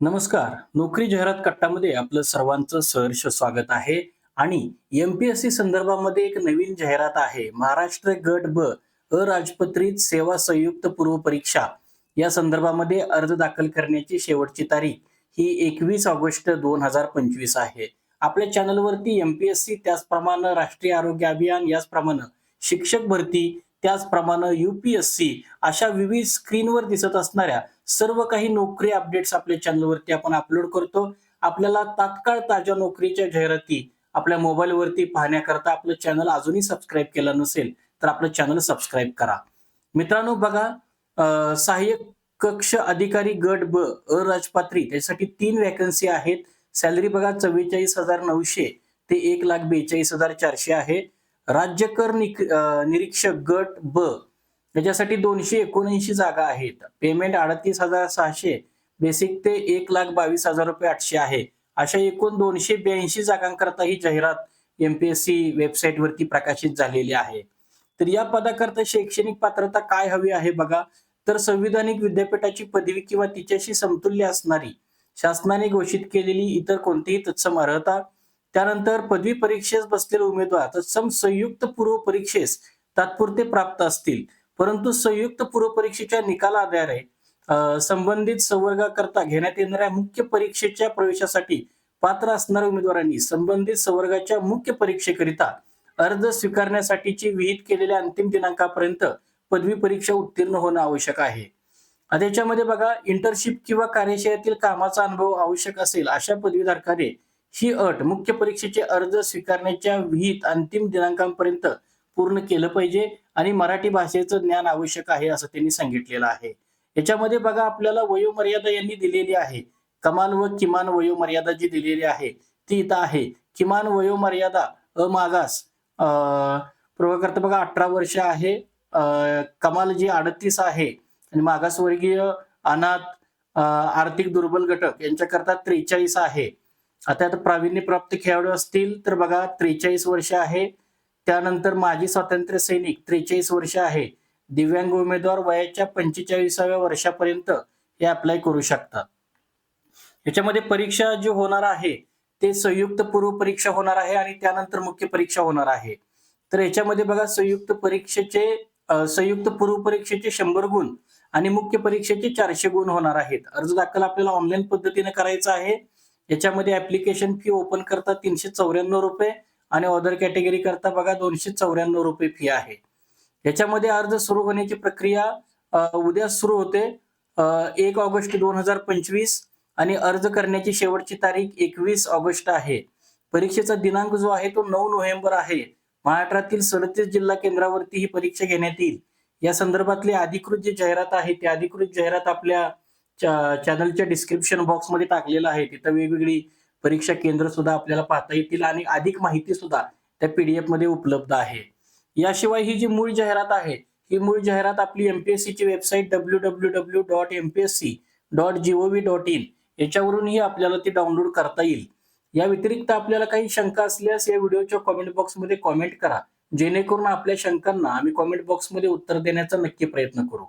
नमस्कार. नोकरी जाहिरात कट्टामध्ये आपलं सर्वांचं सहर्ष स्वागत आहे आणि एमपीएससी संदर्भामध्ये एक नवीन जाहिरात आहे. महाराष्ट्र गट ब अराजपत्रित सेवा संयुक्त पूर्व परीक्षा. या संदर्भामध्ये अर्ज दाखल करण्याची शेवटची तारीख ही एकवीस ऑगस्ट दोन हजार पंचवीस आहे. आपल्या चॅनलवरती एमपीएससी त्याचप्रमाणे राष्ट्रीय आरोग्य अभियान याचप्रमाणे शिक्षक भरती त्याचप्रमाणे युपीएससी अशा विविध स्क्रीनवर दिसत असणाऱ्या सर्व काही नोकरी अपडेट्स आपल्या चॅनलवरती आपण अपलोड करतो. आपल्याला तात्काळ ताज्या नोकरीच्या जाहिराती आपल्या मोबाईलवरती पाहण्याकरता आपलं चॅनल अजूनही सबस्क्राईब केलं नसेल तर आपलं चॅनल सबस्क्राईब करा. मित्रांनो बघा सहाय्यक कक्ष अधिकारी गट ब अराजपात्री त्यासाठी तीन वॅकन्सी आहेत. सॅलरी बघा चव्वेचाळीस हजार नऊशे ते एक लाख बेचाळीस हजार चारशे आहे. राज्यकर निक- अं, निरीक्षक गट ब त्याच्यासाठी दोनशे एकोणऐंशी जागा आहेत. पेमेंट अडतीस हजार सहाशे बेसिक ते एक लाख बावीस हजार रुपये आठशे आहे. अशा एकूण दोनशे ब्याऐंशी जागांकरता ही जाहिरात एमपीएससी वेबसाईटवरती प्रकाशित झालेली आहे. तर या पदाकरता शैक्षणिक पात्रता काय हवी आहे बघा. तर संविधानिक विद्यापीठाची पदवी किंवा तिच्याशी समतुल्य असणारी शासनाने घोषित केलेली इतर कोणतीही तत्सम अर्हता. त्यानंतर पदवी परीक्षेस बसलेले उमेदवार तत्सम संयुक्त पूर्व परीक्षेस तात्पुरते प्राप्त असतील. परंतु संयुक्त पूर्व परीक्षेच्या निकालाद्वारे संबंधित संवर्गाकरता घेण्यात येणाऱ्या मुख्य परीक्षेच्या प्रवेशासाठी पात्र असणाऱ्या उमेदवारांनी संबंधित संवर्गाच्या मुख्य परीक्षेकरिता अर्ज स्वीकारण्यासाठीची विहित केलेल्या अंतिम दिनांकापर्यंत पदवी परीक्षा उत्तीर्ण होणं आवश्यक आहे. त्याच्यामध्ये बघा इंटर्नशिप किंवा कार्यशाळेतील कामाचा अनुभव आवश्यक असेल अशा पदवीधारकाने ही अट मुख्य परीक्षेचे अर्ज स्वीकारण्याच्या विहित अंतिम दिनांकापर्यंत पूर्ण केलं पाहिजे आणि मराठी भाषेचं ज्ञान आवश्यक आहे असं त्यांनी सांगितलेलं आहे. याच्यामध्ये बघा आपल्याला वयोमर्यादा यांनी दिलेली आहे. कमाल व किमान वयोमर्यादा जी दिलेली आहे ती इथं आहे. किमान वयोमर्यादा अमागास अं, बघा अठरा वर्ष आहे. अं, कमाल जी अडतीस आहे. आणि मागासवर्गीय अनाथ आर्थिक दुर्बल घटक यांच्याकरता त्रेचाळीस आहे. आता आता प्रावीण्य प्राप्त खेळाडू असतील तर बघा त्रेचाळीस वर्ष आहे. त्यानंतर माजी स्वातंत्र्य सैनिक त्रेचाळीस वर्ष आहे. दिव्यांग उमेदवार वयाच्या पंचेचाळीसाव्या वर्षापर्यंत हे अप्लाय करू शकतात. याच्यामध्ये परीक्षा जी होणार आहे ते संयुक्त पूर्व परीक्षा होणार आहे आणि त्यानंतर मुख्य परीक्षा होणार आहे. तर याच्यामध्ये बघा संयुक्त परीक्षेचे संयुक्त पूर्व परीक्षेचे शंभर गुण आणि मुख्य परीक्षेचे चारशे गुण होणार आहेत. अर्ज दाखल आपल्याला ऑनलाईन पद्धतीने करायचा आहे. याच्यामध्ये ऍप्लिकेशन फी ओपन करता तीनशे चौऱ्याण्णव रुपये आणि ऑदर कॅटेगरी करता बघा दोनशे चौऱ्याण्णव रुपये फी आहे. याच्यामध्ये अर्ज सुरू होण्याची प्रक्रिया उद्या सुरू होते एक ऑगस्ट दोन हजार पंचवीस आणि अर्ज करण्याची शेवटची तारीख एकवीस ऑगस्ट आहे. परीक्षेचा दिनांक जो आहे तो नऊ नोव्हेंबर आहे. महाराष्ट्रातील सदतीस जिल्हा केंद्रावरती ही परीक्षा घेण्यात येईल. या संदर्भातली अधिकृत जी जाहिरात आहे ती अधिकृत जाहिरात आपल्या चॅनलच्या डिस्क्रिप्शन बॉक्समध्ये टाकलेलं आहे. तिथं वेगवेगळी परीक्षा केंद्र सुद्धा आपल्याला पाहता येतील आणि अधिक माहिती सुद्धा त्या पीडीएफमध्ये उपलब्ध आहे. याशिवाय ही जी मूळ जाहिरात आहे ही मूळ जाहिरात आपली एमपीएससी ची website W W W dot MPSC dot G O V dot in याच्यावरूनही आपल्याला ती डाउनलोड करता येईल. या व्यतिरिक्त आपल्याला काही शंका असल्यास या व्हिडिओच्या कॉमेंट बॉक्समध्ये कॉमेंट करा. जेणेकरून आपल्या शंकांना आम्ही कॉमेंट बॉक्समध्ये उत्तर देण्याचा नक्की प्रयत्न करू.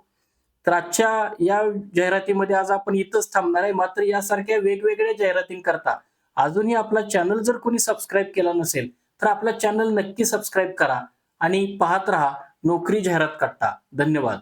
तर आजच्या या जाहिरातीमध्ये आज आपण इथंच थांबणार आहे. मात्र यासारख्या वेगवेगळ्या जाहिरातींकरता अजूनही आपला चॅनल जर कोणी सबस्क्राईब केला नसेल तर आपला चॅनल नक्की सबस्क्राईब करा आणि पाहत रहा नोकरी जाहिरात कट्टा. धन्यवाद.